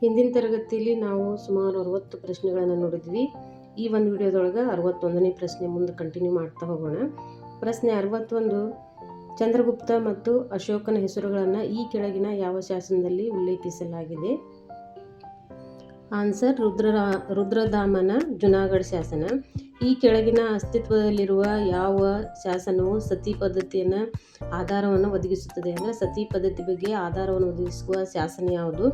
ಹಿಂದಿನ ತರಗತಿಯಲ್ಲಿ ನಾವು ಸುಮಾರು ಅರವತ್ತು ಪ್ರಶ್ನೆಗಳನ್ನು ನೋಡಿದ್ವಿ. ಈ ಒಂದು ವಿಡಿಯೋದೊಳಗೆ ಅರವತ್ತೊಂದನೇ ಪ್ರಶ್ನೆ ಮುಂದೆ ಕಂಟಿನ್ಯೂ ಮಾಡ್ತಾ ಹೋಗೋಣ. ಪ್ರಶ್ನೆ ಅರವತ್ತೊಂದು, ಚಂದ್ರಗುಪ್ತ ಮತ್ತು ಅಶೋಕನ ಹೆಸರುಗಳನ್ನು ಈ ಕೆಳಗಿನ ಯಾವ ಶಾಸನದಲ್ಲಿ ಉಲ್ಲೇಖಿಸಲಾಗಿದೆ? ಆನ್ಸರ್ ರುದ್ರ ರುದ್ರಧಾಮನ ಜುನಾಗಢ ಶಾಸನ. ಈ ಕೆಳಗಿನ ಅಸ್ತಿತ್ವದಲ್ಲಿರುವ ಯಾವ ಶಾಸನವು ಸತಿ ಪದ್ಧತಿಯನ್ನು ಆಧಾರವನ್ನು ಒದಗಿಸುತ್ತದೆ? ಅಂದರೆ ಸತಿ ಪದ್ಧತಿ ಬಗ್ಗೆ ಆಧಾರವನ್ನು ಒದಗಿಸುವ ಶಾಸನ ಯಾವುದು?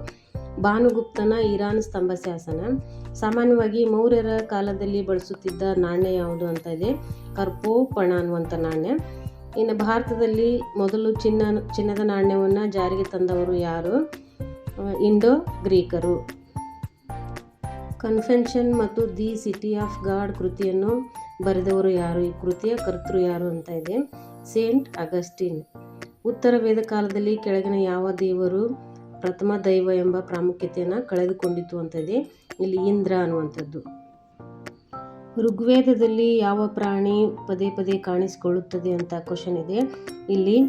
ಭಾನುಗುಪ್ತನ ಇರಾನ್ ಸ್ತಂಭ ಶಾಸನ ಸಾಮಾನ್ಯವಾಗಿ ಮೌರ್ಯರ ಕಾಲದಲ್ಲಿ ಬಳಸುತ್ತಿದ್ದ ನಾಣ್ಯ ಯಾವುದು ಅಂತ ಇದೆ. ಕರ್ಪೋಪಣ ಅನ್ನುವಂಥ ನಾಣ್ಯ. ಇನ್ನು ಭಾರತದಲ್ಲಿ ಮೊದಲು ಚಿನ್ನ, ಚಿನ್ನದ ನಾಣ್ಯವನ್ನು ಜಾರಿಗೆ ತಂದವರು ಯಾರು? ಇಂಡೋ ಗ್ರೀಕರು. ಕನ್ಫೆನ್ಷನ್ ಮತ್ತು ದಿ ಸಿಟಿ ಆಫ್ ಗಾಡ್ ಕೃತಿಯನ್ನು ಬರೆದವರು ಯಾರು? ಈ ಕೃತಿಯ ಕರ್ತೃ ಯಾರು ಅಂತ ಇದೆ. Saint Augustine. ಉತ್ತರ ವೇದ ಕಾಲದಲ್ಲಿ ಕೆಳಗಿನ ಯಾವ ದೇವರು ಪ್ರಥಮ ದೈವ ಎಂಬ ಪ್ರಾಮುಖ್ಯತೆಯನ್ನು ಕಳೆದುಕೊಂಡಿತು ಅಂತ ಇದೆ ಇಲ್ಲಿ ಇಂದ್ರ ಅನ್ನುವಂಥದ್ದು. ಋಗ್ವೇದದಲ್ಲಿ ಯಾವ ಪ್ರಾಣಿ ಪದೇ ಪದೇ ಕಾಣಿಸಿಕೊಳ್ಳುತ್ತದೆ ಅಂತ ಕ್ವಶನ್ ಇದೆ. ಇಲ್ಲಿ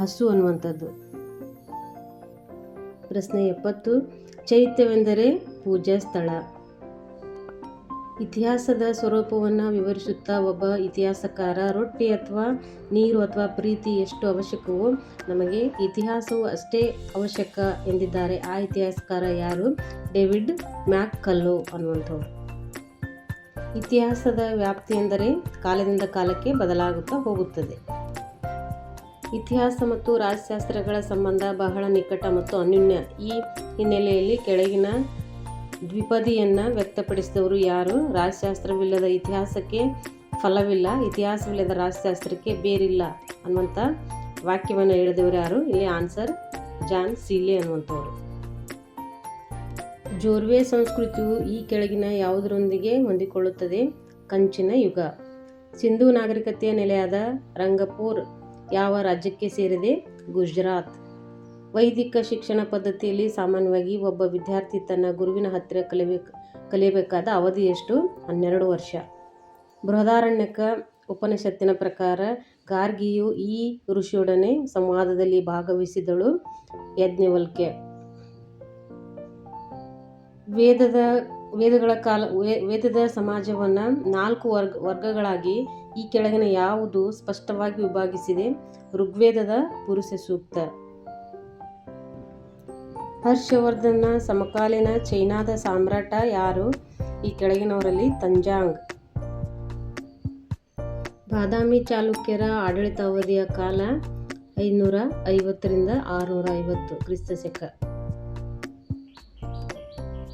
ಹಸು ಅನ್ನುವಂಥದ್ದು. ಪ್ರಶ್ನೆ ಎಪ್ಪತ್ತು, ಚೈತ್ಯವೆಂದರೆ ಪೂಜಾ ಸ್ಥಳ. ಇತಿಹಾಸದ ಸ್ವರೂಪವನ್ನು ವಿವರಿಸುತ್ತಾ ಒಬ್ಬ ಇತಿಹಾಸಕಾರ, ರೊಟ್ಟಿ ಅಥವಾ ನೀರು ಅಥವಾ ಪ್ರೀತಿ ಎಷ್ಟು ಅವಶ್ಯಕವೋ ನಮಗೆ ಇತಿಹಾಸವು ಅಷ್ಟೇ ಅವಶ್ಯಕ ಎಂದಿದ್ದಾರೆ. ಆ ಇತಿಹಾಸಕಾರ ಯಾರು? ಡೇವಿಡ್ ಮ್ಯಾಕ್ ಕಲ್ಲು ಅನ್ನುವಂಥವ್ರು. ಇತಿಹಾಸದ ವ್ಯಾಪ್ತಿ ಎಂದರೆ ಕಾಲದಿಂದ ಕಾಲಕ್ಕೆ ಬದಲಾಗುತ್ತಾ ಹೋಗುತ್ತದೆ. ಇತಿಹಾಸ ಮತ್ತು ರಾಜಶಾಸ್ತ್ರಗಳ ಸಂಬಂಧ ಬಹಳ ನಿಕಟ ಮತ್ತು ಅನ್ಯೂನ್ಯ. ಈ ಹಿನ್ನೆಲೆಯಲ್ಲಿ ಕೆಳಗಿನ ದ್ವಿಪದಿಯನ್ನು ವ್ಯಕ್ತಪಡಿಸಿದವರು ಯಾರು? ರಾಜಶಾಸ್ತ್ರವಿಲ್ಲದ ಇತಿಹಾಸಕ್ಕೆ ಫಲವಿಲ್ಲ, ಇತಿಹಾಸವಿಲ್ಲದ ರಾಜಶಾಸ್ತ್ರಕ್ಕೆ ಬೇರಿಲ್ಲ ಅನ್ನುವಂಥ ವಾಕ್ಯವನ್ನು ಹೇಳಿದವರು ಯಾರು? ಇಲ್ಲಿ ಆನ್ಸರ್ ಜಾನ್ ಸೀಲೆ ಅನ್ನುವಂಥವ್ರು. ಜೋರ್ವೆ ಸಂಸ್ಕೃತಿಯು ಈ ಕೆಳಗಿನ ಯಾವುದರೊಂದಿಗೆ ಹೊಂದಿಕೊಳ್ಳುತ್ತದೆ? ಕಂಚಿನ ಯುಗ. ಸಿಂಧೂ ನಾಗರಿಕತೆಯ ನೆಲೆಯಾದ ರಂಗಪೂರ್ ಯಾವ ರಾಜ್ಯಕ್ಕೆ ಸೇರಿದೆ? ಗುಜರಾತ್. ವೈದಿಕ ಶಿಕ್ಷಣ ಪದ್ಧತಿಯಲ್ಲಿ ಸಾಮಾನ್ಯವಾಗಿ ಒಬ್ಬ ವಿದ್ಯಾರ್ಥಿ ತನ್ನ ಗುರುವಿನ ಹತ್ತಿರ ಕಲಿಬೇಕು ಕಲಿಯಬೇಕಾದ ಅವಧಿ ಎಷ್ಟು? ಹನ್ನೆರಡು ವರ್ಷ. ಬೃಹದಾರಣ್ಯಕ ಉಪನಿಷತ್ತಿನ ಪ್ರಕಾರ ಗಾರ್ಗಿಯು ಈ ಋಷಿಯೊಡನೆ ಸಂವಾದದಲ್ಲಿ ಭಾಗವಹಿಸಿದಳು. ಯಜ್ಞವಲ್ಕೆ ವೇದದ, ವೇದಗಳ ಕಾಲ ವೇದದ ಸಮಾಜವನ್ನು ನಾಲ್ಕು ವರ್ಗ, ವರ್ಗಗಳಾಗಿ ಈ ಕೆಳಗಿನ ಯಾವುದು ಸ್ಪಷ್ಟವಾಗಿ ವಿಭಾಗಿಸಿದೆ? ಋಗ್ವೇದದ ಪುರುಷ ಸೂಕ್ತ. ಹರ್ಷವರ್ಧನ ಸಮಕಾಲೀನ ಚೈನಾದ ಸಾಮ್ರಾಟ ಯಾರು? ಈ ಕೆಳಗಿನವರಲ್ಲಿ ತಂಜಾಂಗ್. ಬಾದಾಮಿ ಚಾಲುಕ್ಯರ ಆಡಳಿತಾವಧಿಯ ಕಾಲ ಐನೂರ ಐವತ್ತರಿಂದ ಆರುನೂರ ಐವತ್ತು ಕ್ರಿಸ್ತ ಶಕ.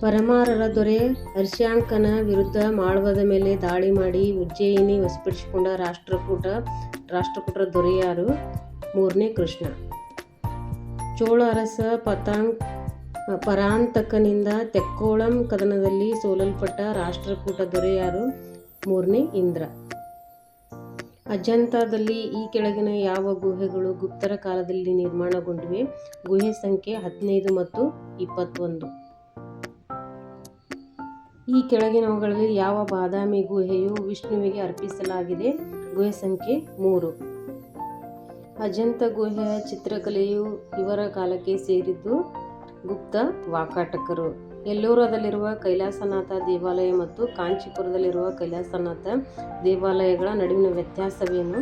ಪರಮಾರರ ದೊರೆ ಹರ್ಷ್ಯಾಂಕನ ವಿರುದ್ಧ ಮಾಳ್ವದ ಮೇಲೆ ದಾಳಿ ಮಾಡಿ ಉಜ್ಜಯಿನಿ ವಶಪಡಿಸಿಕೊಂಡ ರಾಷ್ಟ್ರಕೂಟ, ರಾಷ್ಟ್ರಕೂಟರ ದೊರೆಯಾರು ಮೂರನೇ ಕೃಷ್ಣ. ಚೋಳ ಅರಸ ಪತಾಂಗ್ ಪರಾಂತಕನಿಂದ ತೆಕ್ಕೋಳಂ ಕದನದಲ್ಲಿ ಸೋಲಲ್ಪಟ್ಟ ರಾಷ್ಟ್ರಕೂಟ ದೊರೆಯಾರು ಮೂರನೇ ಇಂದ್ರ. ಅಜಂತಾದಲ್ಲಿ ಈ ಕೆಳಗಿನ ಯಾವ ಗುಹೆಗಳು ಗುಪ್ತರ ಕಾಲದಲ್ಲಿ ನಿರ್ಮಾಣಗೊಂಡಿವೆ? ಗುಹೆ ಸಂಖ್ಯೆ ಹದಿನೈದು ಮತ್ತು ಇಪ್ಪತ್ತೊಂದು. ಈ ಕೆಳಗಿನವುಗಳಲ್ಲಿ ಯಾವ ಬಾದಾಮಿ ಗುಹೆಯು ವಿಷ್ಣುವಿಗೆ ಅರ್ಪಿಸಲಾಗಿದೆ? ಗುಹೆ ಸಂಖ್ಯೆ ಮೂರು. ಅಜಂತ ಗುಹೆಯ ಚಿತ್ರಕಲೆಯು ಇವರ ಕಾಲಕ್ಕೆ ಸೇರಿದ್ದು ಗುಪ್ತ, ವಾಕಾಟಕರು. ಎಲ್ಲೂರದಲ್ಲಿರುವ ಕೈಲಾಸನಾಥ ದೇವಾಲಯ ಮತ್ತು ಕಾಂಚೀಪುರದಲ್ಲಿರುವ ಕೈಲಾಸನಾಥ ದೇವಾಲಯಗಳ ನಡುವಿನ ವ್ಯತ್ಯಾಸವೇನು?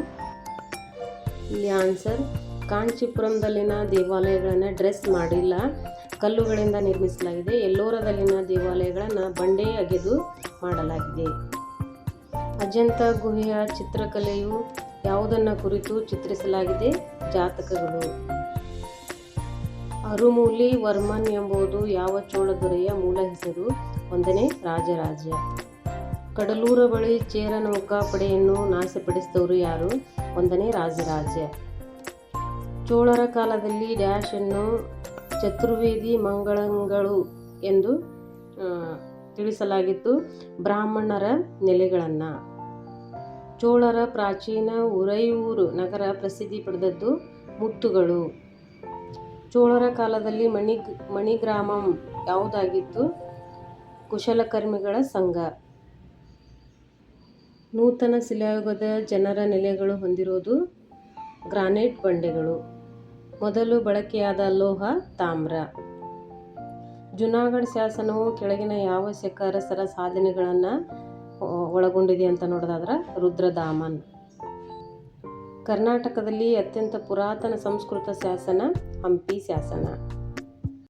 ಇಲ್ಲಿ ಆನ್ಸರ್, ಕಾಂಚೀಪುರಂದಲ್ಲಿನ ದೇವಾಲಯಗಳನ್ನು ಡ್ರೆಸ್ ಮಾಡಿಲ್ಲ. ಕಲ್ಲುಗಳಿಂದ ನಿರ್ಮಿಸಲಾಗಿದೆ. ಎಲ್ಲೋರದಲ್ಲಿನ ದೇವಾಲಯಗಳನ್ನು ಬಂಡೆ ಅಗೆದು ಮಾಡಲಾಗಿದೆ. ಅಜಂತ ಗುಹೆಯ ಚಿತ್ರಕಲೆಯು ಯಾವುದನ್ನು ಕುರಿತು ಚಿತ್ರಿಸಲಾಗಿದೆ? ಜಾತಕಗಳು. ಅರುಮೂಲಿ ವರ್ಮನ್ ಎಂಬುದು ಯಾವ ಚೋಳ ದೊರೆಯ ಮೂಲ ಹೆಸರು? ಒಂದನೇ ರಾಜರಾಜ ಕಡಲೂರ ಬಳಿ ಚೇರ ನೌಕಾಪಡೆಯನ್ನು ನಾಶಪಡಿಸಿದವರು ಯಾರು? ಒಂದನೇ ರಾಜರಾಜ ಚೋಳರ ಕಾಲದಲ್ಲಿ ಡ್ಯಾಶ್ ಅನ್ನು ಚತುರ್ವೇದಿ ಮಂಗಳಂಗಳು ಎಂದು ತಿಳಿಸಲಾಗಿತ್ತು. ಬ್ರಾಹ್ಮಣರ ನೆಲೆಗಳನ್ನು. ಚೋಳರ ಪ್ರಾಚೀನ ಉರೈಯೂರು ನಗರ ಪ್ರಸಿದ್ಧಿ ಪಡೆದದ್ದು ಮುತ್ತುಗಳು. ಚೋಳರ ಕಾಲದಲ್ಲಿ ಮಣಿ, ಮಣಿಗ್ರಾಮಂ ಯಾವುದಾಗಿತ್ತು? ಕುಶಲಕರ್ಮಿಗಳ ಸಂಘ. ನೂತನ ಶಿಲಾಯುಗದ ಜನರ ನೆಲೆಗಳು ಹೊಂದಿರುವುದು ಗ್ರಾನೈಟ್ ಬಂಡೆಗಳು. ಮೊದಲು ಬಳಕೆಯಾದ ಲೋಹ, ತಾಮ್ರ. ಜುನಾಗಢ ಶಾಸನವು ಕೆಳಗಿನ ಯಾವ ಶಿಖರಸರ ಸಾಧನೆಗಳನ್ನು ಒಳಗೊಂಡಿದೆ ಅಂತ ನೋಡೋದಾದ್ರೆ ರುದ್ರದಾಮನ್. ಕರ್ನಾಟಕದಲ್ಲಿ ಅತ್ಯಂತ ಪುರಾತನ ಸಂಸ್ಕೃತ ಶಾಸನ ಹಂಪಿ ಶಾಸನ.